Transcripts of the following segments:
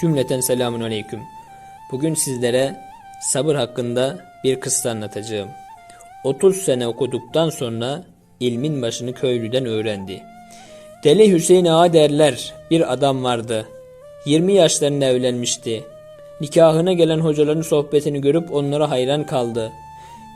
Cümleten selamun aleyküm. Bugün sizlere sabır hakkında bir kıssa anlatacağım. 30 sene okuduktan sonra ilmin başını köylüden öğrendi. Deli Hüseyin Ağa derler bir adam vardı. 20 yaşlarında evlenmişti. Nikahına gelen hocaların sohbetini görüp onlara hayran kaldı.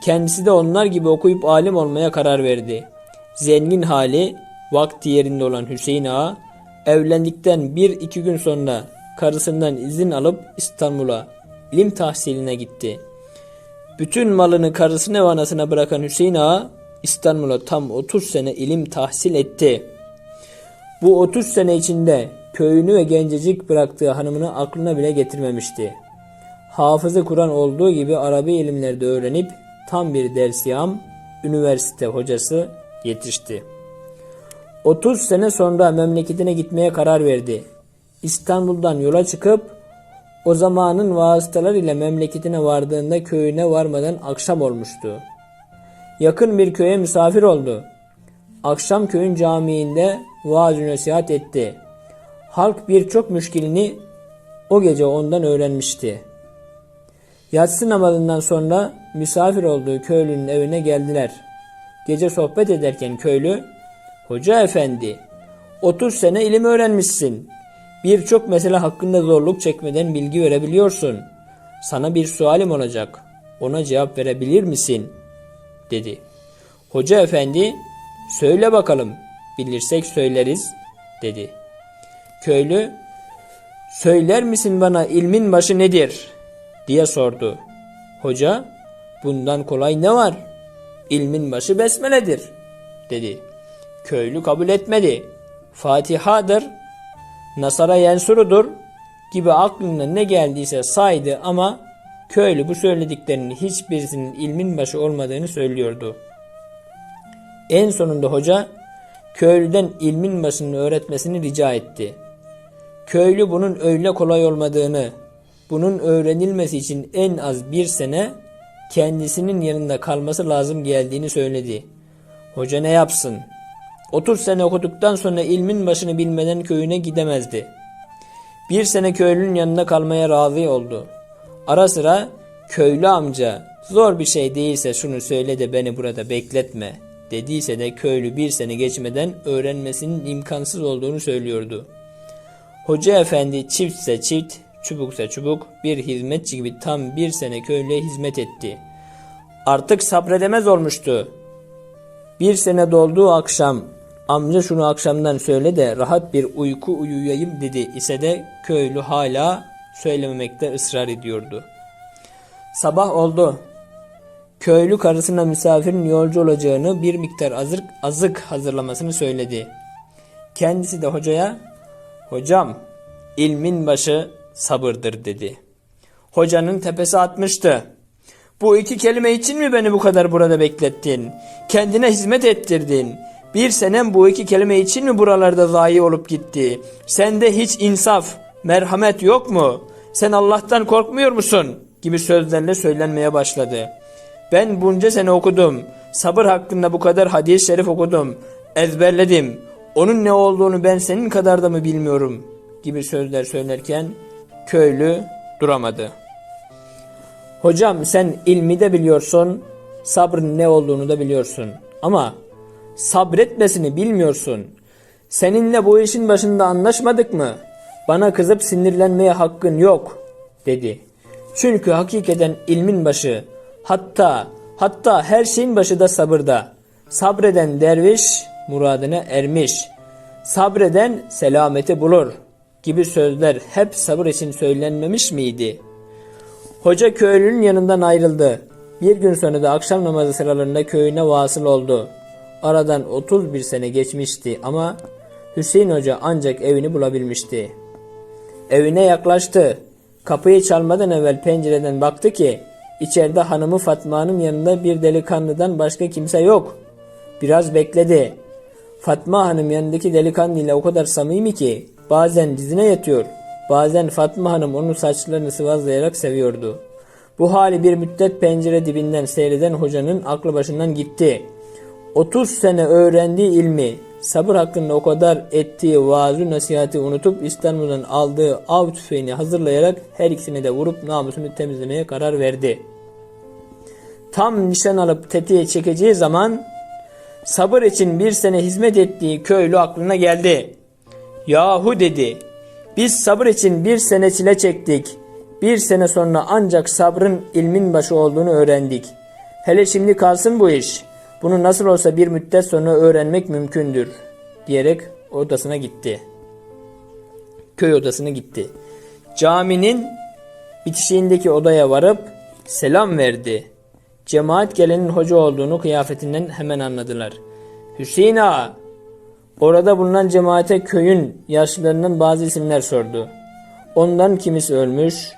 Kendisi de onlar gibi okuyup alim olmaya karar verdi. Zengin hali vakti yerinde olan Hüseyin Ağa evlendikten bir iki gün sonra karısından izin alıp İstanbul'a ilim tahsiline gitti. Bütün malını karısına ve anasına bırakan Hüseyin Ağa İstanbul'a tam 30 sene ilim tahsil etti. Bu 30 sene içinde köyünü ve gencecik bıraktığı hanımını aklına bile getirmemişti. Hafızı Kur'an olduğu gibi Arabi ilimlerde öğrenip tam bir dersiyam, üniversite hocası yetişti. 30 sene sonra memleketine gitmeye karar verdi. İstanbul'dan yola çıkıp o zamanın vasıtalar ile memleketine vardığında köyüne varmadan akşam olmuştu. Yakın bir köye misafir oldu. Akşam köyün camiinde vaaz nasihat etti. Halk birçok müşkilini o gece ondan öğrenmişti. Yatsı namazından sonra misafir olduğu köylünün evine geldiler. Gece sohbet ederken köylü, Hoca efendi, 30 sene ilim öğrenmişsin. Birçok mesele hakkında zorluk çekmeden bilgi verebiliyorsun. Sana bir sualim olacak. Ona cevap verebilir misin? dedi. Hoca efendi, söyle bakalım. Bilirsek söyleriz, dedi. Köylü, söyler misin bana ilmin başı nedir? diye sordu. Hoca, bundan kolay ne var? İlmin başı besmeledir, dedi. Köylü kabul etmedi. Fatiha'dır, Nasara Yensuru'dur gibi aklına ne geldiyse saydı ama köylü bu söylediklerinin hiçbirisinin ilmin başı olmadığını söylüyordu. En sonunda hoca köylüden ilmin başını öğretmesini rica etti. Köylü bunun öyle kolay olmadığını, bunun öğrenilmesi için en az bir sene kendisinin yanında kalması lazım geldiğini söyledi. Hoca ne yapsın? 30 sene okuduktan sonra ilmin başını bilmeden köyüne gidemezdi. Bir sene köylünün yanında kalmaya razı oldu. Ara sıra köylü amca zor bir şey değilse şunu söyle de beni burada bekletme dediyse de köylü bir sene geçmeden öğrenmesinin imkansız olduğunu söylüyordu. Hoca efendi çiftse çift, çubuksa çubuk bir hizmetçi gibi tam bir sene köylüye hizmet etti. Artık sabredemez olmuştu. Bir sene dolduğu akşam amca şunu akşamdan söyle de rahat bir uyku uyuyayım dedi ise de köylü hala söylememekte ısrar ediyordu. Sabah oldu. Köylü karısına misafirin yolcu olacağını bir miktar azık, azık hazırlamasını söyledi. Kendisi de hocaya hocam ilmin başı sabırdır dedi. Hocanın tepesi atmıştı. Bu iki kelime için mi beni bu kadar burada beklettin? Kendine hizmet ettirdin. Bir senem bu iki kelime için mi buralarda zayi olup gitti? Sende hiç insaf, merhamet yok mu? Sen Allah'tan korkmuyor musun? Gibi sözlerle söylenmeye başladı. Ben bunca sene okudum. Sabır hakkında bu kadar hadis-i şerif okudum. Ezberledim. Onun ne olduğunu ben senin kadar da mı bilmiyorum? Gibi sözler söylerken köylü duramadı. Hocam sen ilmi de biliyorsun, sabrın ne olduğunu da biliyorsun. Ama sabretmesini bilmiyorsun. Seninle bu işin başında anlaşmadık mı? Bana kızıp sinirlenmeye hakkın yok, dedi. Çünkü hakikaten ilmin başı, hatta hatta her şeyin başı da sabırda. Sabreden derviş muradına ermiş. Sabreden selameti bulur gibi sözler hep sabır için söylenmemiş miydi? Hoca köylünün yanından ayrıldı. Bir gün sonra da akşam namazı sıralarında köyüne vasıl oldu. Aradan 31 sene geçmişti ama Hüseyin Hoca ancak evini bulabilmişti. Evine yaklaştı. Kapıyı çalmadan evvel pencereden baktı ki içeride hanımı Fatma'nın yanında bir delikanlıdan başka kimse yok. Biraz bekledi. Fatma Hanım yanındaki delikanlı ile o kadar samimi ki bazen dizine yatıyor. Bazen Fatma Hanım onun saçlarını sıvazlayarak seviyordu. Bu hali bir müddet pencere dibinden seyreden hocanın aklı başından gitti. 30 sene öğrendiği ilmi sabır hakkında o kadar ettiği vaazı nasihati unutup İstanbul'dan aldığı av tüfeğini hazırlayarak her ikisini de vurup namusunu temizlemeye karar verdi. Tam nişan alıp tetiğe çekeceği zaman sabır için bir sene hizmet ettiği köylü aklına geldi. Yahu dedi, biz sabır için bir sene çile çektik. Bir sene sonra ancak sabrın ilmin başı olduğunu öğrendik. Hele şimdi kalsın bu iş. Bunu nasıl olsa bir müddet sonra öğrenmek mümkündür. Diyerek odasına gitti. Köy odasına gitti. Caminin bitişiğindeki odaya varıp selam verdi. Cemaat gelenin hoca olduğunu kıyafetinden hemen anladılar. Hüseyin ağa, orada bulunan cemaate köyün yaşlılarından bazı isimler sordu. Ondan kimisi ölmüş,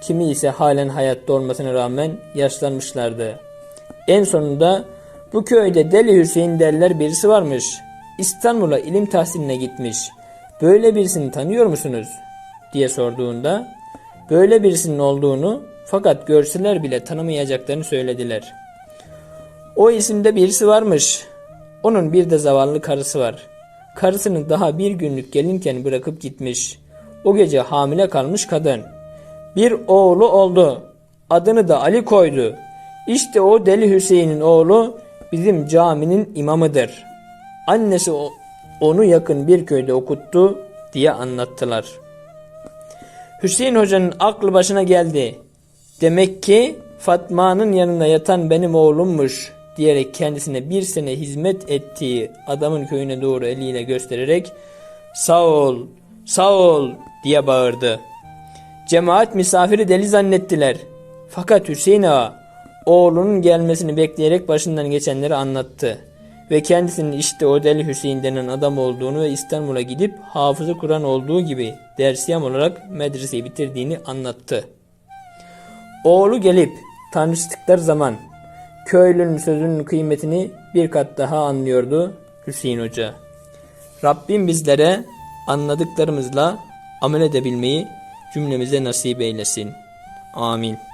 kimi ise halen hayatta olmasına rağmen yaşlanmışlardı. En sonunda bu köyde Deli Hüseyin derler birisi varmış. İstanbul'a ilim tahsiline gitmiş. Böyle birisini tanıyor musunuz? diye sorduğunda böyle birisinin olduğunu fakat görseler bile tanımayacaklarını söylediler. O isimde birisi varmış. Onun bir de zavallı karısı var. Karısını daha bir günlük gelinken bırakıp gitmiş. O gece hamile kalmış kadın. Bir oğlu oldu. Adını da Ali koydu. İşte o Deli Hüseyin'in oğlu bizim caminin imamıdır. Annesi onu yakın bir köyde okuttu diye anlattılar. Hüseyin Hoca'nın aklı başına geldi. Demek ki Fatma'nın yanında yatan benim oğlummuş diyerek kendisine bir sene hizmet ettiği adamın köyüne doğru eliyle göstererek sağ ol, sağ ol diye bağırdı. Cemaat misafiri deli zannettiler. Fakat Hüseyin Ağa oğlunun gelmesini bekleyerek başından geçenleri anlattı. Ve kendisinin işte o deli Hüseyin denen adam olduğunu ve İstanbul'a gidip hafızı Kur'an olduğu gibi dersiyam olarak medreseyi bitirdiğini anlattı. Oğlu gelip tanıştıkları zaman köylünün sözünün kıymetini bir kat daha anlıyordu Hüseyin Hoca. Rabbim bizlere anladıklarımızla amel edebilmeyi cümlemize nasip eylesin. Amin.